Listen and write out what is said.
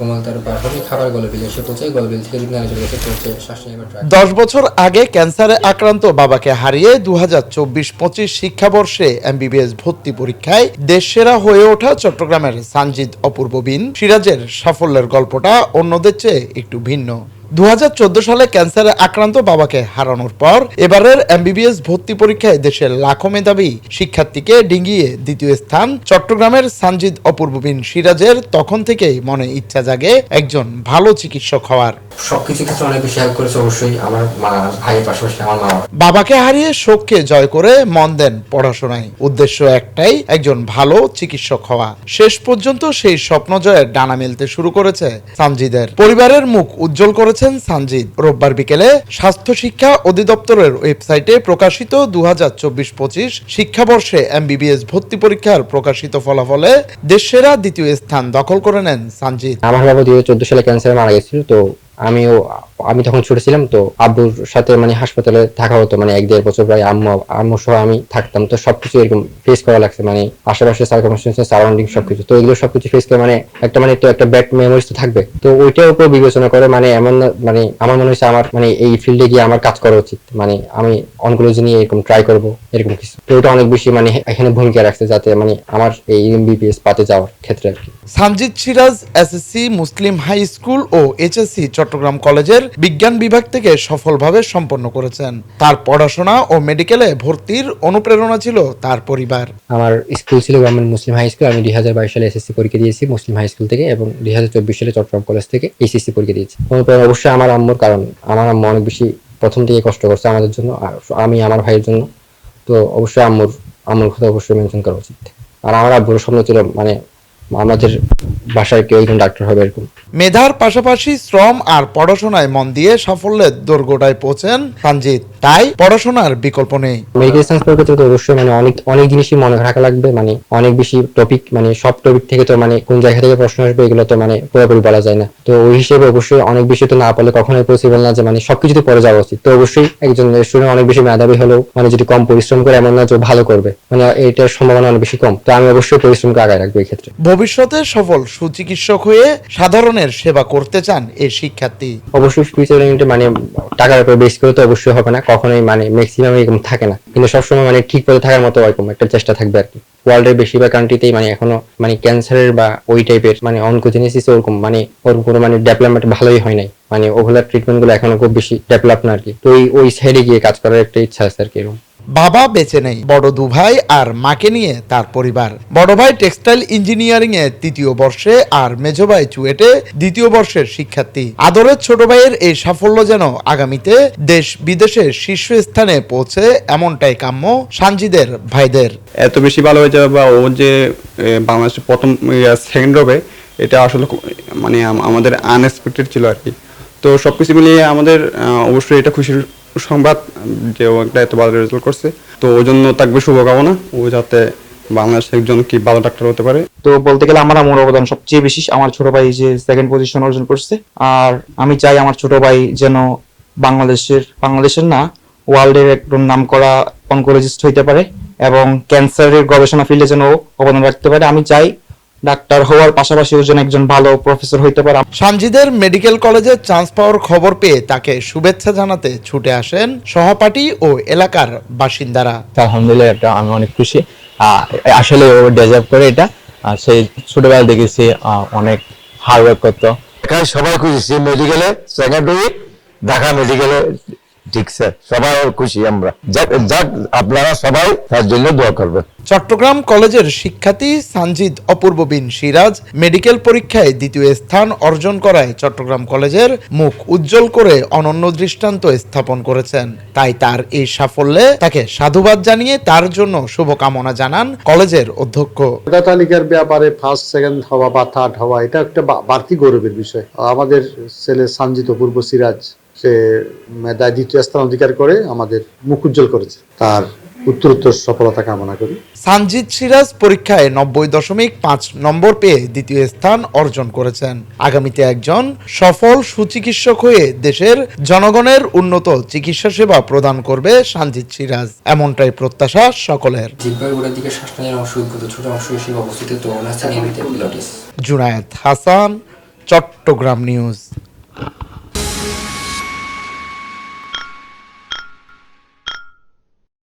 কোমলতার প্রাথমিক খাবার থেকে দশ বছর আগে ক্যান্সারে আক্রান্ত বাবাকে হারিয়ে দু হাজার চব্বিশ পঁচিশ শিক্ষাবর্ষে এমবিবিএস ভর্তি পরীক্ষায় দেশসেরা হয়ে ওঠা চট্টগ্রামের সানজিদ অপূর্ব বিন সিরাজের সাফল্যের গল্পটা অন্যদের চেয়ে একটু ভিন্ন। দু হাজার চোদ্দ সালে ক্যান্সারে আক্রান্ত বাবাকে হারানোর পর এবারের এমবিবিএস ভর্তি পরীক্ষায় দেশের লাখো মেধাবী শিক্ষার্থীকে ডিঙ্গিয়ে দ্বিতীয় স্থান চট্টগ্রামের সানজিদ অপূর্ব বিন সিরাজের তখন থেকেই মনে ইচ্ছা জাগে একজন ভালো চিকিৎসক হওয়ার। সবকিছু ক্ষেত্রে অনেক বেশি হেল্প করেছে অবশ্যই আমার মা ভাইয়ের পাশাপাশি আমার মা বাবাকে হারিয়ে শোককে জয় করে মন দেন পড়াশোনায়। উদ্দেশ্য একটাই একজন ভালো চিকিৎসক হওয়া। শেষ পর্যন্ত সেই স্বপ্ন জয়ের ডানা মেলতে শুরু করেছে সানজিদের। পরিবারের মুখ উজ্জ্বল করেছেন সানজিদ। রোববার বিকেলে স্বাস্থ্য শিক্ষা অধিদপ্তরের ওয়েবসাইটে প্রকাশিত দু হাজার চব্বিশ পঁচিশ শিক্ষাবর্ষে এমবিবিএস ভর্তি পরীক্ষার প্রকাশিত ফলাফলে দেশেরা দ্বিতীয় স্থান দখল করে নেন সানজিদ। আমার বাবা দুই সালে ক্যান্সারে মারা গেছিল, তো আমিও আমি তখন ছোট ছিলাম, তো আব্বুর সাথে মানে হাসপাতালে থাকা হতো মানে এক দেড় বছর প্রায় আম্মু আম্মু সহ আমি থাকতাম, তো সবকিছু এরকম ফেস করা লাগছে মানে আশেপাশে সার্কামস্টেন্সেস সারাউন্ডিং সবকিছু, তো এগুলো সবকিছু ফেস করে মানে একটা মানে তো একটা ব্যাড মেমোরিজ তো থাকবে। তো ওইটার উপর বিবেচনা করে মানে এমন মানে আমার মনে হচ্ছে আমার মানে এই ফিল্ডে গিয়ে আমার কাজ করা উচিত মানে আমি অনকোলজি নিয়ে এরকম ট্রাই করব, এরকম কিছু। তো ওটা অনেক বেশি মানে এখানে ভূমিকা রাখছে, যাতে মানে আমার এই এমবিবিএস পাতে যাওয়ার ক্ষেত্রে আর কি। Sanjid Siraj SSC Muslim high school ও এইচএসসি চট্টগ্রাম কলেজের বিজ্ঞান বিভাগ থেকে সফলভাবে সম্পন্ন করেছেন। তার পড়াশোনা ও মেডিকেলে ভর্তির অনুপ্রেরণা ছিল তার পরিবার। আমার স্কুল ছিল গভর্নমেন্ট মুসলিম হাই স্কুল। আমি দুই হাজার বাইশ সালে এসএসসি পরীক্ষা দিয়েছি, মুসলিম হাই স্কুল থেকে, এবং দুই হাজার চব্বিশ সালে চট্টগ্রাম কলেজ থেকে এইচএসসি পরীক্ষা দিয়েছি। অনুপ্রেরণা অবশ্যই আমার আম্মুর, কারণ আমার আম্মু অনেক বেশি প্রথম থেকে কষ্ট করছে আমাদের জন্য, আর আমি আমার ভাইয়ের জন্য। তো অবশ্যই আম্মুর আম্মুর কথা অবশ্যই মেনশন করা উচিত। আর আমার আব্বুর স্বপ্ন ছিল মানে আমাদের বাসায় কেউ একজন ডাক্তার হবে এরকম। মেধার পাশাপাশি শ্রম আর পড়াশোনায় মন দিয়ে সাফল্যের দোরগোড়ায় পৌঁছেন সানজিদ তাই পড়াশোনার বিকল্প নেই। মেডিকেল সায়েন্স পড়ার ক্ষেত্রে তো অবশ্যই মানে অনেক অনেক জিনিসই মনে রাখা লাগবে। মানে অনেক বেশি টপিক মানে সব টপিক থেকে তো মানে কোন জায়গা থেকে প্রশ্ন আসবে এগুলো তো মানে পুরোপুরি বলা যায় না। তো ওই হিসেবে অবশ্যই অনেক বেশি তো না পারলে কখনোই পসিবল না যে মানে সবকিছুতে পড়ে যাওয়া উচিত। তো অবশ্যই একজন স্টুডেন্ট অনেক বেশি মেধাবী হলেও মানে যদি কম পরিশ্রম করে এমন না যে ভালো করবে মানে এটার সম্ভাবনা অনেক বেশি কম। তো আমি অবশ্যই পরিশ্রমকে আগায় রাখব এই ক্ষেত্রে। ভবিষ্যতে সফল সুচিকিৎসক হয়ে সাধারণের সেবা করতে চান এই শিক্ষার্থী। অবশ্যই ফিউচার মানে টাকার উপর বেস করে তো অবশ্যই হবে না, কখনোই মানে ম্যাক্সিমাম এরকম থাকে না। কিন্তু সবসময় মানে ঠিক পথে থাকার মতো এরকম একটা চেষ্টা থাকবে আর কি। ওয়ার্ল্ডের বেশিরভাগ কান্ট্রিতেই মানে এখনও মানে ক্যান্সারের বা ওই টাইপের মানে অনকোজেনেসিস ওরকম মানে ওরকম কোনো মানে ডেভেলপমেন্ট ভালোই হয় নাই। মানে ওগুলোর ট্রিটমেন্টগুলো এখনও খুব বেশি ডেভেলপ না আর কি। তো ওই ওই সাইডে গিয়ে কাজ করার একটা ইচ্ছা আছে আর কি এরকম। বাবা বেঁচে নেই, বড় দু ভাই আর মাকে নিয়ে তার পরিবার। বড় ভাই টেক্সটাইল ইঞ্জিনিয়ারিং এ তৃতীয় বর্ষে আর মেজো ভাই চুয়েটে দ্বিতীয় বর্ষের শিক্ষার্থী। আদরের ছোট ভাইয়ের এই সাফল্য যেন আগামীতে দেশ বিদেশে শীর্ষস্থানে পৌঁছে এমনটাই কাম্য সানজিদের ভাইদের। এত বেশি ভালো হয়ে যাবে বা ও যে বাংলাদেশের প্রথম সেকেন্ড হবে, এটা আসলে মানে আমাদের আনএক্সপেক্টেড ছিল আর কি। তো সব কিছু মিলিয়ে আমাদের অবশ্যই এটা খুশির সংবাদ, যে ও একটা এত ভালো রেজাল্ট করছে। তো ওই জন্য থাকবে শুভকামনা, ও যাতে বাংলাদেশের একজন কি ভালো ডাক্তার হতে পারে। তো বলতে গেলে আমার আমার অবদান সবচেয়ে বেশি, আমার ছোট ভাই যে সেকেন্ড পজিশন অর্জন করছে, আর আমি চাই আমার ছোট ভাই যেন বাংলাদেশের বাংলাদেশের না ওয়ার্ল্ডের একদম নাম করা অনকোলজিস্ট হইতে পারে, এবং ক্যান্সারের গবেষণা ফিল্ডে যেন অবদান রাখতে পারে। আমি চাই ডাক্তার হওয়ার পাশাপাশি ও যেন একজন ভালো প্রফেসর হইতে পারে। সানজিদের মেডিকেল কলেজে চান্স পাওয়ার খবর পেয়ে তাকে শুভেচ্ছা জানাতে ছুটে আসেন সহপাঠী ও এলাকার বাসিন্দারা। আলহামদুলিল্লাহ এটা আমি অনেক খুশি। আসলে ও ডিজার্ভ করে এটা। আর সেই ছোটবেলা দেখেছি আহ, অনেক হার্ড ওয়ার্ক করতো। এখানে সবাই খুশি মেডিকেলে সেকেন্ডারি ঢাকা মেডিকেলে ঠিকছে সবাই খুশি আমরা। যাক আপনারা সবাই তার জন্য দোয়া করবেন। চট্টগ্রাম কলেজের শিক্ষার্থী সানজিদ অপূর্ব বিন সিরাজ মেডিকেল পরীক্ষায় দ্বিতীয় স্থান অর্জন করায় চট্টগ্রাম কলেজের মুখ উজ্জ্বল করে অনন্য দৃষ্টান্ত স্থাপন করেছেন। তাই তার এই সাফল্যে তাকে সাধুবাদ জানিয়ে তার জন্য শুভকামনা জানান কলেজের অধ্যক্ষ। তালিকার ব্যাপারে ফার্স্ট সেকেন্ড হওয়া বা থার্ড হওয়া এটা একটা বা- বাড়তি গৌরবের বিষয়। আমাদের ছেলে সঞ্জিত পূর্ব সিরাজ সে মেধায় দ্বিতীয় স্থান অধিকার করে আমাদের মুখ উজ্জ্বল করেছে। তার উত্তরোত্তর সফলতা কামনা করি। সানজিদ সিরাজ পরীক্ষায় নব্বই দশমিক পাঁচ নম্বর পেয়ে দ্বিতীয় স্থান অর্জন করেছেন। আগামীতে একজন সফল সুচিকিৎসক হয়ে দেশের জনগণের উন্নত চিকিৎসা সেবা প্রদান করবে সানজিদ সিরাজ। এমনটাই প্রত্যাশা সকলের। জুনায়েদ হাসান চট্টগ্রাম নিউজ।